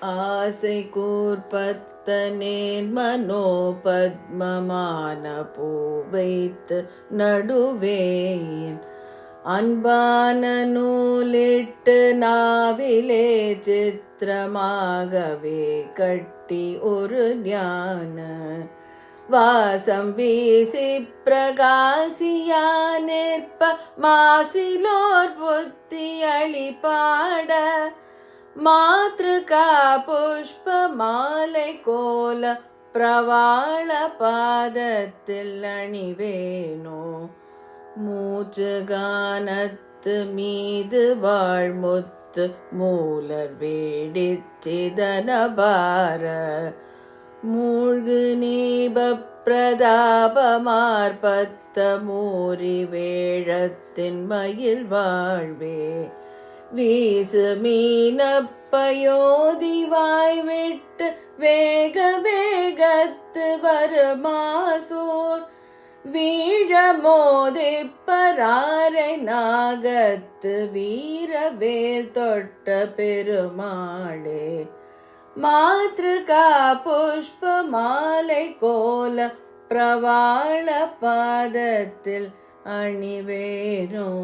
ஆசை கூர்பத்த கூர்பத்தனேன் மனோபத்மமான பூ வைத்து நடுவேன். அன்பான நூலிட்டு நாவிலே சித்திரமாகவே கட்டி ஒரு ஞான. வாசம் வீசி பிரகாசியா நிற்ப மாசிலோர் புத்தி அழிபாட மாத்ருகா புஷ்ப மாலை கோல பிரவாள பாதத்தில் அணிவேனோ? மூச்சு கானத்து மீது வாழ்முத்து மூலர் வேடிச்சிதனபார மூழ்கு நீப பிரதாபமார்பத்த மூரி வேழத்தின் மயில் வாழ்வே. வீசு மீனப்பயோதிவாய் விட்டு வேக வேகத்து வருமாசோர். வீழ மோதிப்பராரை நாகத்து வீரவேல் தொட்ட பெருமாளே. மாத்ருகா புஷ்ப மாலை கோல பிரவாள பாதத்தில் அணிவேரும்